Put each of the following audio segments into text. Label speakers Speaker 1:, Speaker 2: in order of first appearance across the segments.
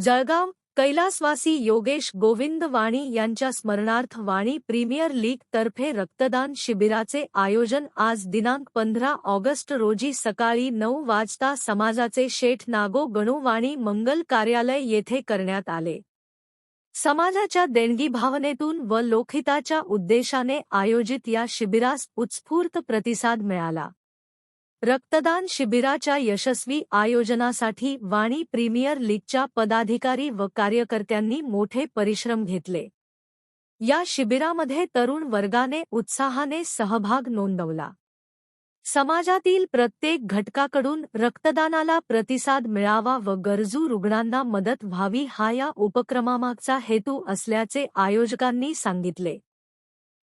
Speaker 1: जळगाव कैलासवासी योगेश गोविंद वाणी यांच्या स्मरणार्थ वाणी प्रीमियर लीग तर्फे रक्तदान शिबिराचे आयोजन आज दिनांक पंधरा ऑगस्ट रोजी सकाळी नऊ वाजता समाजाचे शेठ नागो गणू वाणी मंगल कार्यालय येथे करण्यात आले. समाजाच्या देणगी भावनेतून व लोकहिताच्या उद्देशाने आयोजित या शिबिरास उत्स्फूर्त प्रतिसाद मिळाला. रक्तदान शिबिराच्या यशस्वी आयोजनासाठी वाणी प्रीमियर लीगच्या पदाधिकारी व कार्यकर्त्यांनी मोठे परिश्रम घेतले. या शिबिरामध्ये तरुण वर्गाने उत्साहाने सहभाग नोंदवला. समाजातील प्रत्येक घटकाकडून रक्तदानाला प्रतिसाद मिळावा व गरजू रुग्णांना मदत व्हावी हा या उपक्रमामागचा हेतू असल्याचे आयोजकांनी सांगितले.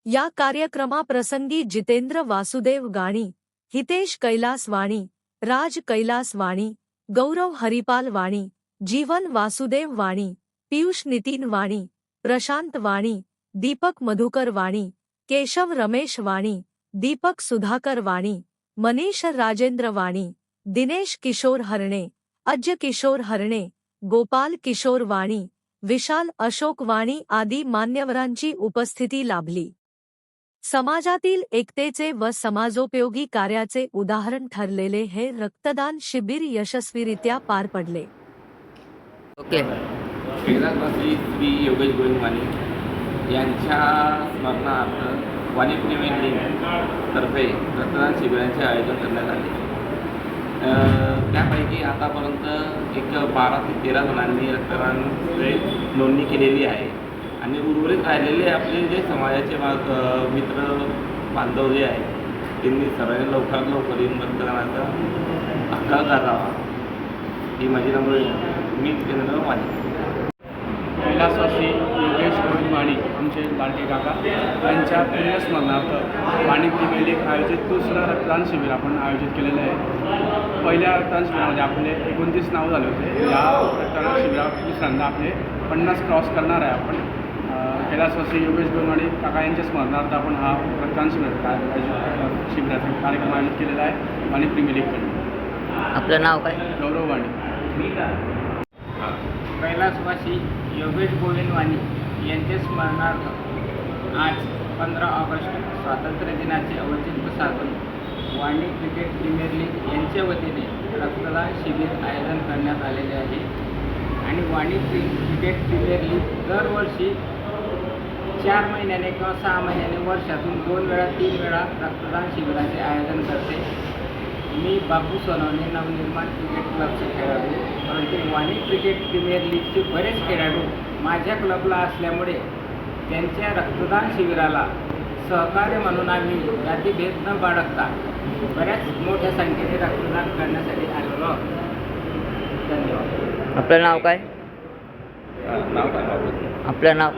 Speaker 1: या कार्यक्रमाप्रसंगी जितेंद्र वासुदेव गाणी हितेश कैलास वाणी राज कैलास वाणी गौरव हरिपाल वाणी जीवन वासुदेव वाणी पियुष नितीन वाणी प्रशांत वाणी दीपक मधुकर वाणी केशव रमेश वाणी दीपक सुधाकर वाणी मनीष राजेंद्र वाणी दिनेश किशोर हरणे अज्य किशोर हरणे गोपाल किशोर वाणी विशाल अशोक वाणी आदी मान्यवरांची उपस्थिती लाभली. समाजातील एकतेचे व समाजोपयोगी कार्याचे उदाहरण ठरलेले हे रक्तदान शिबिर यशस्वीरित्या पार पडले.
Speaker 2: ओके.
Speaker 3: श्री योगेश गोविंदवाणी यांच्या स्मरणार्थ वाणी तर्फे रक्तदान शिबिरांचे आयोजन करण्यात आले. त्यापैकी आतापर्यंत एक बारा ते तेरा जणांनी रक्तदानचे नोंदणी केलेली आहे. आणि उर्वरित राहिलेले आपले जे समाजाचे मा मित्र बांधव जे आहेत त्यांनी सर्वांनी लवकरात लवकर येऊन रक्तदानाचा हक्का करावा ही माझी नम्र मी केंद्र माझी
Speaker 4: कैलासवासी योगेश गोविंद माणी आमचे लाडके काका यांच्या पुण्यस्मरणार्थ माणिक प्रीमियर आयोजित दुसरं रक्तदान शिबिर आपण आयोजित केलेलं आहे. पहिल्या रक्तदान शिबिरामध्ये आपले एकोणतीस नाव झाले होते. या रक्तदान शिबिरात दुसऱ्यांदा आपले पन्नास क्रॉस करणार आहे आपण. कैलासवासी योगेश गोविंदवाणी काका यांच्या स्मरणार्थ आपण हा रक्तदान शिबिर आयोजित शिबिराचा कार्यक्रम आयोजित केलेला आहे. वाणी प्रीमियर लीगकडून
Speaker 2: आपलं नाव काय?
Speaker 4: गौरव वाणी.
Speaker 5: कैलासवासी योगेश गोविंद वाणी यांचे स्मरणार्थ आज पंधरा ऑगस्ट स्वातंत्र्य दिनाचे औचित्य साधून वाणी क्रिकेट प्रीमियर लीग यांच्या वतीने रक्तदान शिबिर आयोजन करण्यात आलेले आहे. आणि वाणिज्य क्रिकेट प्रीमियर लीग दरवर्षी चार महिन्याने किंवा सहा महिन्याने वर्षातून दोन वेळा तीन वेळा रक्तदान शिबिराचे आयोजन करते. मी बापू सोनवणे नवनिर्माण क्रिकेट क्लबचे खेळाडू परंतु वाणी क्रिकेट प्रीमियर लीगचे बरेच खेळाडू माझ्या क्लबला असल्यामुळे त्यांच्या रक्तदान शिबिराला सहकार्य म्हणून आम्ही जातीभेद न बाळगता बऱ्याच मोठ्या संख्येने रक्तदान करण्यासाठी आलेलो आहोत. धन्यवाद.
Speaker 2: आपलं नाव काय? आपलं
Speaker 5: नव?